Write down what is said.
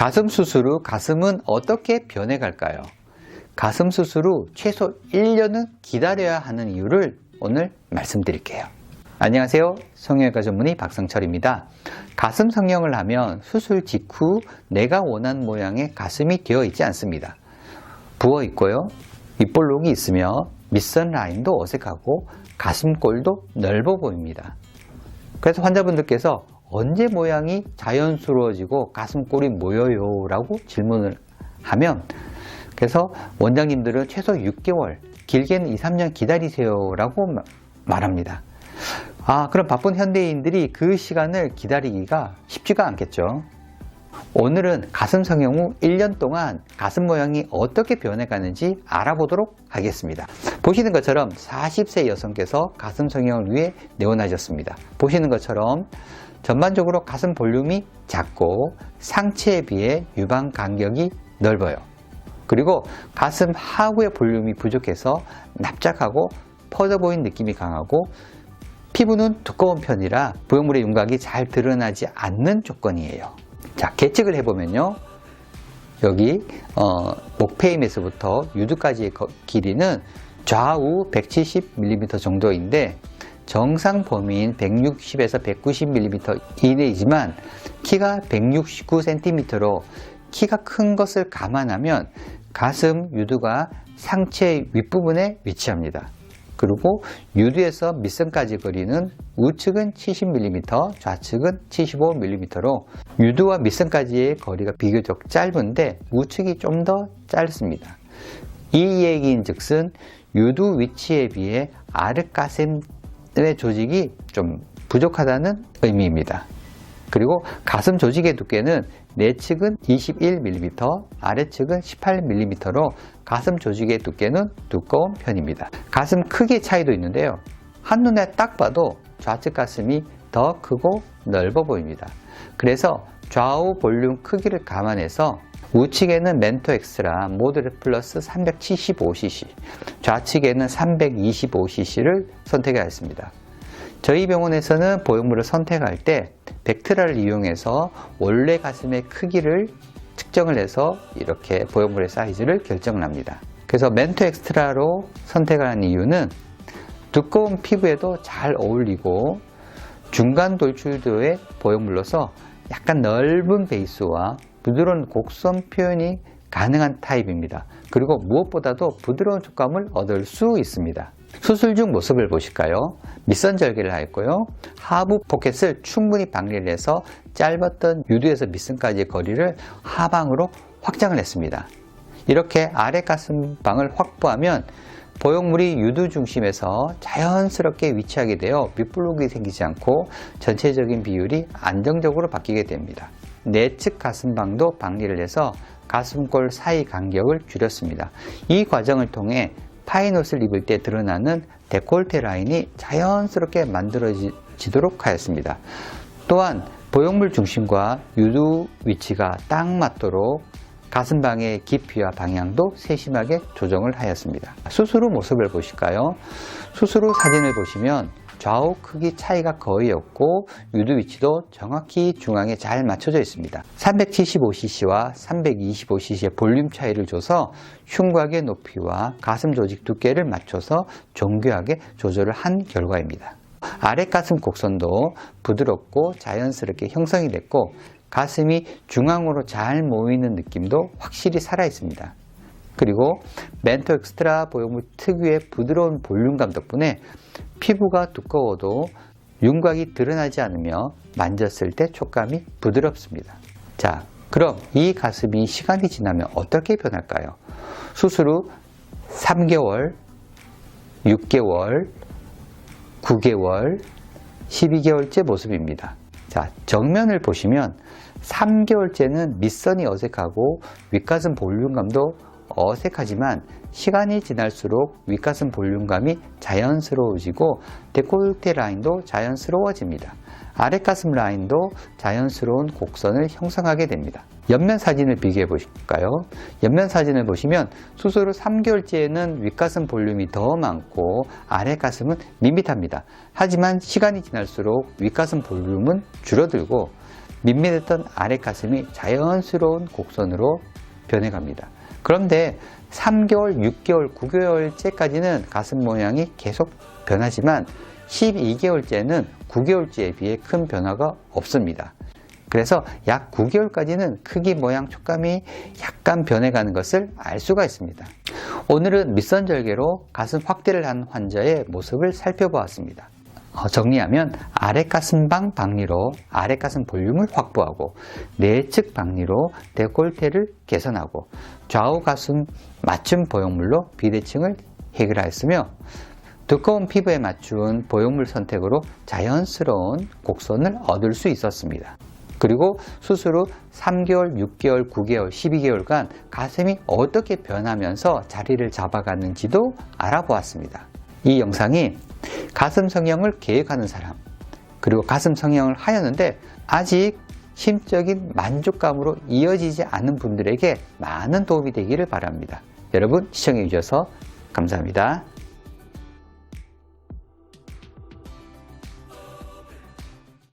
가슴 수술 후 가슴은 어떻게 변해갈까요? 가슴 수술 후 최소 1년은 기다려야 하는 이유를 오늘 말씀드릴게요. 안녕하세요. 성형외과 전문의 박성철입니다. 가슴 성형을 하면 수술 직후 내가 원하는 모양의 가슴이 되어 있지 않습니다. 부어 있고요. 윗볼록이 있으며 밑선 라인도 어색하고 가슴골도 넓어 보입니다. 그래서 환자분들께서 언제 모양이 자연스러워지고 가슴골이 모여요? 라고 질문을 하면 그래서 원장님들은 최소 6개월, 길게는 2, 3년 기다리세요 라고 마- 말합니다. 아, 그럼 바쁜 현대인들이 그 시간을 기다리기가 쉽지가 않겠죠. 오늘은 가슴 성형 후 1년 동안 가슴 모양이 어떻게 변해가는지 알아보도록 하겠습니다. 보시는 것처럼 40세 여성께서 가슴 성형을 위해 내원하셨습니다. 보시는 것처럼 전반적으로 가슴 볼륨이 작고 상체에 비해 유방 간격이 넓어요. 그리고 가슴 하부의 볼륨이 부족해서 납작하고 퍼져 보이는 느낌이 강하고 피부는 두꺼운 편이라 부용물의 윤곽이 잘 드러나지 않는 조건이에요. 자, 계측을 해보면요. 여기 어, 목페임에서부터 유두까지의 거- 길이는 좌우 170mm 정도인데 정상 범위인 160에서 190mm 이내이지만 키가 169cm로 키가 큰 것을 감안하면 가슴 유두가 상체 윗부분에 위치합니다. 그리고 유두에서 밑선까지 거리는 우측은 70mm, 좌측은 75mm로 유두와 밑선까지의 거리가 비교적 짧은데 우측이 좀 더 짧습니다. 이 얘기인 즉슨 유두 위치에 비해 아랫가슴의 조직이 좀 부족하다는 의미입니다. 그리고 가슴 조직의 두께는 내 측은 21mm, 아래측은 18mm로 가슴 조직의 두께는 두꺼운 편입니다. 가슴 크기 차이도 있는데요. 한눈에 딱 봐도 좌측 가슴이 더 크고 넓어 보입니다. 그래서 좌우 볼륨 크기를 감안해서 우측에는 멘토 엑스라 모드레 플러스 375cc, 좌측에는 325cc를 선택하였습니다. 저희 병원에서는 보형물을 선택할 때 벡트라를 이용해서 원래 가슴의 크기를 측정을 해서 이렇게 보형물의 사이즈를 결정을 합니다. 그래서 멘토 엑스트라로 선택을 한 이유는 두꺼운 피부에도 잘 어울리고 중간 돌출도의 보형물로서 약간 넓은 베이스와 부드러운 곡선 표현이 가능한 타입입니다. 그리고 무엇보다도 부드러운 촉감을 얻을 수 있습니다. 수술 중 모습을 보실까요? 밑선 절개를 하였고요. 하부 포켓을 충분히 방리를 해서 짧았던 유두에서 밑선까지의 거리를 하방으로 확장을 했습니다. 이렇게 아래 가슴방을 확보하면 보형물이 유두 중심에서 자연스럽게 위치하게 되어 밑블록이 생기지 않고 전체적인 비율이 안정적으로 바뀌게 됩니다. 내측 가슴방도 방리를 해서 가슴골 사이 간격을 줄였습니다. 이 과정을 통해 파인 옷을 입을 때 드러나는 데콜테 라인이 자연스럽게 만들어지도록 하였습니다. 또한 보형물 중심과 유두 위치가 딱 맞도록 가슴방의 깊이와 방향도 세심하게 조정을 하였습니다. 후 모습을 보실까요? 후 사진을 보시면 좌우 크기 차이가 거의 없고 유두 위치도 정확히 중앙에 잘 맞춰져 있습니다. 375cc와 325cc의 볼륨 차이를 줘서 흉곽의 높이와 가슴 조직 두께를 맞춰서 정교하게 조절을 한 결과입니다. 아래 가슴 곡선도 부드럽고 자연스럽게 형성이 됐고 가슴이 중앙으로 잘 모이는 느낌도 확실히 살아 있습니다. 그리고 멘토 엑스트라 보형물 특유의 부드러운 볼륨감 덕분에 피부가 두꺼워도 윤곽이 드러나지 않으며 만졌을 때 촉감이 부드럽습니다. 자, 그럼 이 가슴이 시간이 지나면 어떻게 변할까요? 수술 후 3개월, 6개월, 9개월, 12개월째 모습입니다. 자, 정면을 보시면 3개월째는 밑선이 어색하고 윗가슴 볼륨감도 어색하지만 시간이 지날수록 윗가슴 볼륨감이 자연스러워지고 데콜테 라인도 자연스러워집니다. 아랫가슴 라인도 자연스러운 곡선을 형성하게 됩니다. 옆면 사진을 비교해 보실까요? 옆면 사진을 보시면 수술 후 3개월째에는 윗가슴 볼륨이 더 많고 아랫가슴은 밋밋합니다. 하지만 시간이 지날수록 윗가슴 볼륨은 줄어들고 밋밋했던 아래 가슴이 자연스러운 곡선으로 변해갑니다. 그런데 3개월, 6개월, 9개월째까지는 가슴 모양이 계속 변하지만 12개월째는 9개월째에 비해 큰 변화가 없습니다. 그래서 약 9개월까지는 크기, 모양, 촉감이 약간 변해가는 것을 알 수가 있습니다. 오늘은 밑선절개로 가슴 확대를 한 환자의 모습을 살펴보았습니다. 어, 정리하면 아래 가슴방 박리로 아래 가슴 볼륨을 확보하고 내측 박리로 데콜테를 개선하고 좌우 가슴 맞춤 보형물로 비대칭을 해결하였으며 두꺼운 피부에 맞춘 보형물 선택으로 자연스러운 곡선을 얻을 수 있었습니다. 그리고 수술 후 3개월, 6개월, 9개월, 12개월간 가슴이 어떻게 변하면서 자리를 잡아가는지도 알아보았습니다. 이 영상이 가슴 성형을 계획하는 사람, 그리고 가슴 성형을 하였는데 아직 심적인 만족감으로 이어지지 않은 분들에게 많은 도움이 되기를 바랍니다. 여러분 시청해 주셔서 감사합니다.